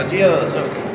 Adianta.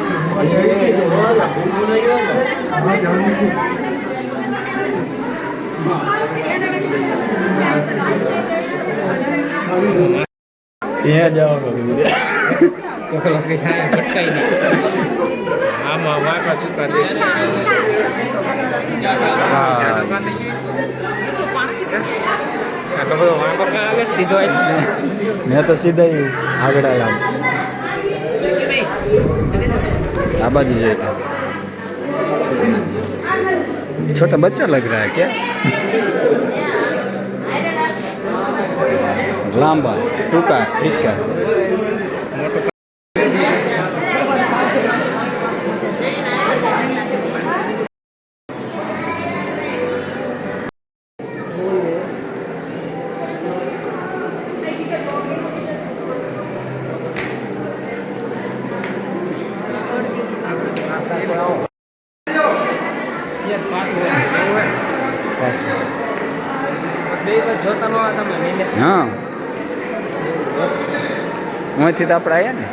આમાં વાંકા ચૂકા દે હા આ તો બધો વાંકો ક્યાં આવે સીધો આવી મેં તો સીધા ही આગળ લાવ आ बाजू जाएगा छोटा बच्चा लग रहा है क्या लांबा टूका इसका હા. અહીંથી તો આપણે આવ્યા ને.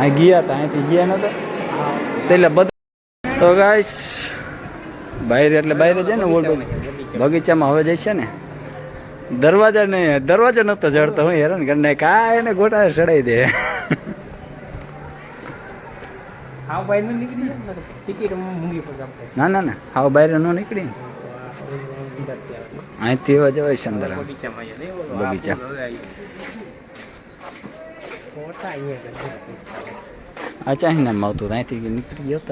અહીં ગયા હતા અહીંથી ગયા નતા. એટલે બધા તો ગાઈસ બહાર એટલે બહાર જાય ને ઓલ બગીચામાં હવે જઈશે ને? દરવાજા નહીં દરવાજો નતો જડતો હું હેરાન કરીને કાંઈ એને ગોટા ચડાઈ દે. નું ને ના હાવ બહાર ન નીકળી. અહીંથી એવા જવાય ઓલો બગીચા. ચાહી નામ આવતું અહીંથી નીકળી ગયો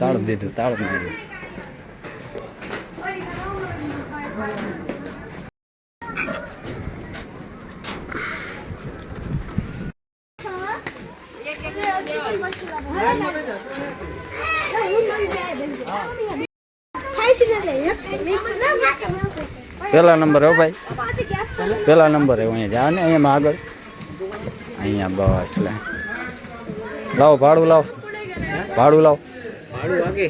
તાળું દીધું તાળું માર્યું. પેલા નંબર હો ભાઈ પેલા નંબર હે અહીંયા જા ને અહીંયા આગળ અહીંયા બસ લે લાવો ભાડું લાવો ભાડું લાવો ભાડું વાગે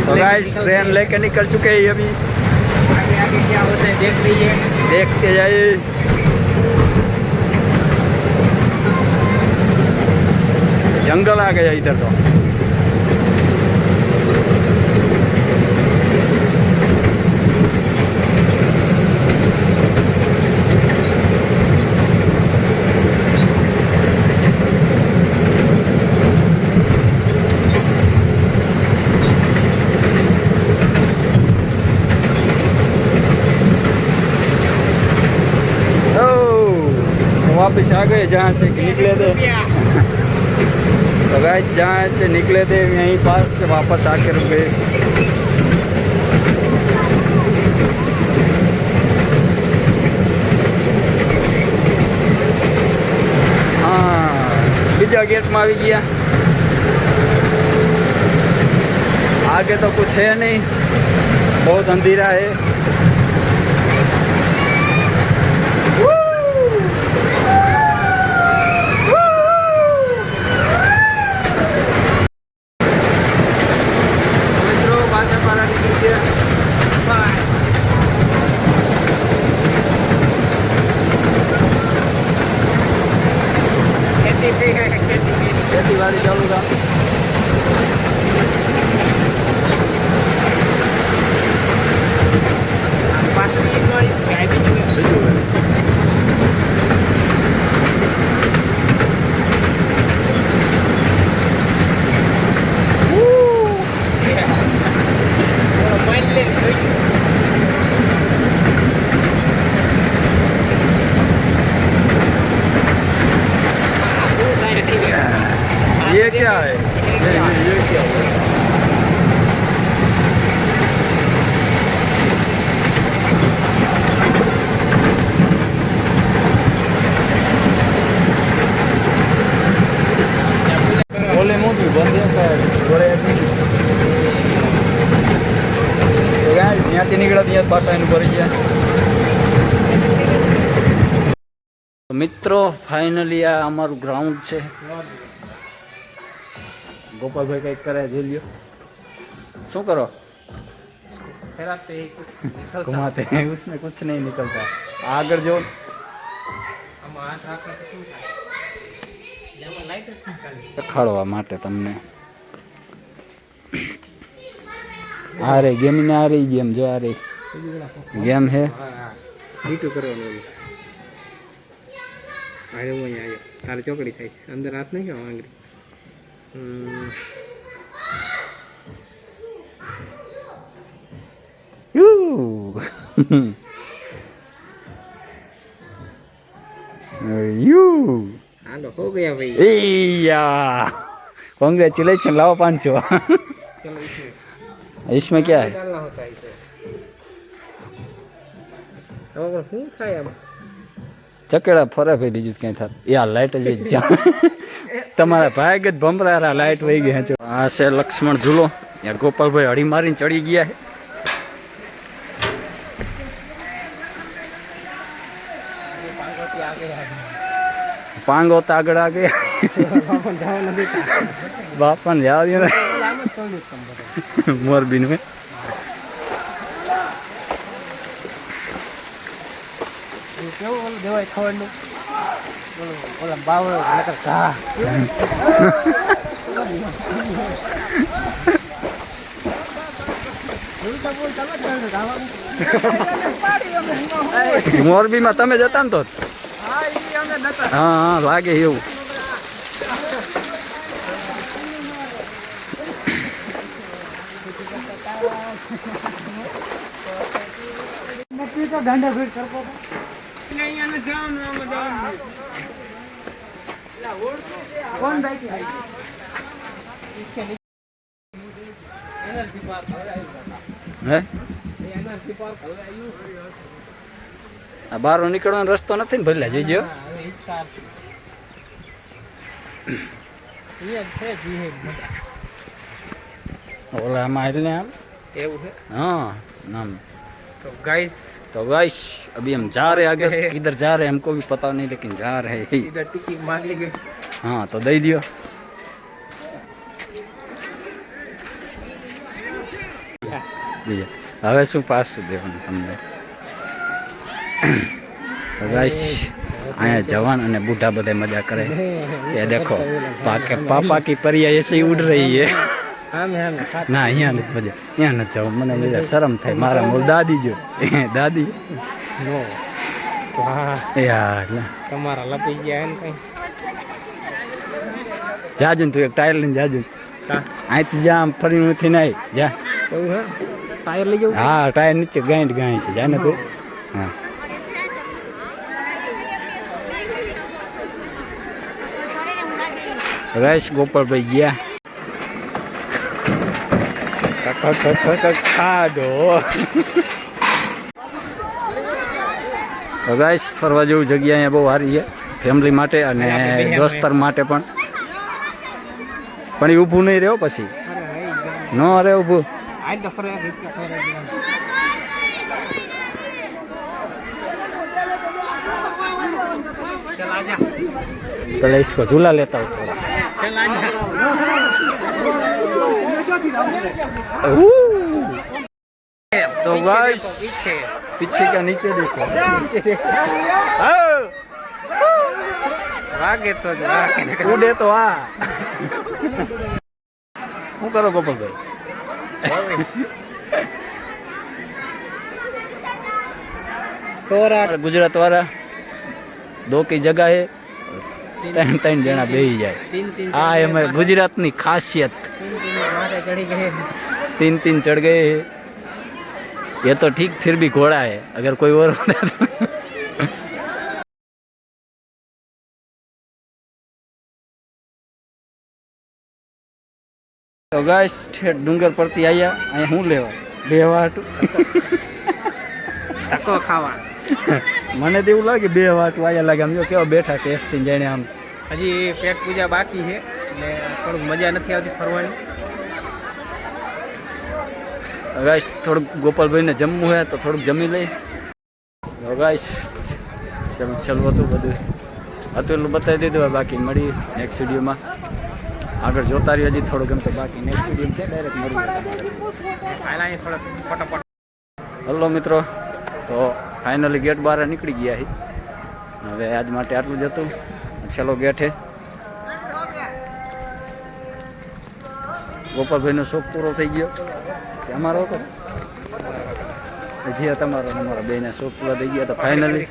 तो गाइस ट्रेन लेके निकल चुके हैं अभी आगे आगे क्या होता है देख लीजिए देखते जाइए जंगल आ गया इधर तो। ओ, वापस आ गए जहाँ से निकले थे। गाइस जहाँ से निकले थे यहीं पास से वापस आके रुक गए હા બીજા ગેટમાં આવી ગયા आगे तो कुछ है नहीं बहुत अंधेरा है ખેતીવાડી ચાલુ રાખી પાછળ બાસાઈને ભરી ગયા. મિત્રો ફાઇનલી આ અમારું ગ્રાઉન્ડ છે. ગોપાલભાઈ કંઈક કરે જોઈ લ્યો. શું કરો? આગળ જો. દેખાડવા માટે તમને. આ રે ગેમ ને આ રહી ગેમ જો આ રહી ગેમ હે મીઠું કરવાનું એવું અરે હું અહીંયા આવ્યો તારે ચોકડી થાય છે અંદર હાથ નહીં કેવા આંગળી હમ યુ યુ હાલો હો ગયા ભાઈ એયા कांग्रेचुलेशन लाओ पाँच सौ ચલો इसमें इसमें क्या है डालना होता है इसे હવે પણ શું થાય આમ ચકેડા ફરે ભાઈ બીજું ક્યાંય થાય યાર લાઈટ જ વહી જા તમારા ભાઈ જ ભમરારા લાઈટ વહી ગયા છે આ છે લક્ષ્મણ ઝૂલો યાર ગોપાલભાઈ હળી મારીને ચડી ગયા છે પાંગોથી આ ગયા પાંગો તો આગળ આ ગયા પણ જવા નથી બાપાને જવા દે ને આમ જ કહું છું તમને મોરબીનું કેવું ઓલું દેવાય ખવડનું? ઓલું ઓલા બાવળો નકર ઘા. મોરબીમાં તમે જતા ને તો? હા હા લાગે એવું. એટલે અહીંયા હે? આ બહારનો નીકળવાનો રસ્તો નથી ને ભલે જોઈજો ઓલા આમાં આવેલ આમ? એવું છે? હા નામ तो गाइस तो गाइस अभी हम जा रहे आगे। किधर जा रहे हैं हमको भी पता नहीं लेकिन जा रहे हैं। इधर टिकट मांग लेंगे। हाँ तो दे दियो। હવે શું પાછું દેવાનું તમને ગાઈસ અહીંયા જવાન અને બુઢા બધા મજા કરે એ દેખો પાકે પાપા કી પરિયા એસી है। ના અહીંયા નથી મજા અહીંયા નથી જવું. મને મજા શરમ થાય. મારા મૂળ દાદી જો. દાદી. તમારા લપી ગયા ને કઈ. જાજુ તું એક ટાયર લઈને જાજુ અહીંથી જા આમ ફરી નથી નાઈ. જા. ટાયર લઈ જવું હા ટાયર નીચે ગાંઠ ગાય છે. જાય ને તું? હા. રાઈશ ગોપાલભાઈ ગયા. ખાડો ગાઈસ ફરવા જેવું જગ્યા અહીંયા બહુ સારી છે. ફેમિલી માટે અને દોસ્તર માટે પણ. પણ એ ઊભું નહીં રહ્યો પછી? ન અરે ઊભું? આજ તો ઝૂલા લેતા કે तो पीछे गाइस देखो, पीछे पीछे का नीचे देखो વાગે તો જ વાગે ઉડે તો આ શું કરો ગોપાલભાઈ ટોરા ગુજરાત વાળા દો કી જગા હે ત્રણ ત્રણ જણા બેહી જાય હા એમ ગુજરાતની ખાસિયત તીન તીન ચढ़ ગए ये तो ठीक फिर भी घोड़ा है अगर कोई और होता तो તો ગાઈસ ઠેઠ ડુંગર પરથી આવ્યા અહીંયા શું લેવા બેવા હતું તકો ખાવા મને તો એવું લાગે બે વાત વાયા લાગે. આમ જો કેવા બેઠા ટેસ્ટથી જાણે આમ. હજી પેટ પૂજા બાકી છે એટલે થોડુંક મજા નથી આવતી ફરવાની. ગાઈશ થોડુંક ગોપાલભાઈને જમવું હોય તો થોડુંક જમી લઈ. ગાઈશ ચાલો ચાલુ હતું બધું. હતું એટલું બતાવી દીધું બાકી મળી નેક્સ્ટ વિડીયોમાં. આગળ જોતા રહ્યો હજી થોડુંક એમ તો બાકી નેક્સ્ટ વીડિયો છે ડાયરેક્ટ મળી પહેલાં અહીં થોડોક ફટાફટ. હલો મિત્રો તો ફાઇનલી ગેટ બહાર નીકળી ગયા છે હવે આજ માટે આટલું જ હતું. છેલ્લો ગેટ છે ગોપાલભાઈનો શોખ પૂરો થઈ ગયો. અમારો હતો હજી તમારો અમારા બેને શોખ પૂરા થઈ ગયા તો ફાઇનલી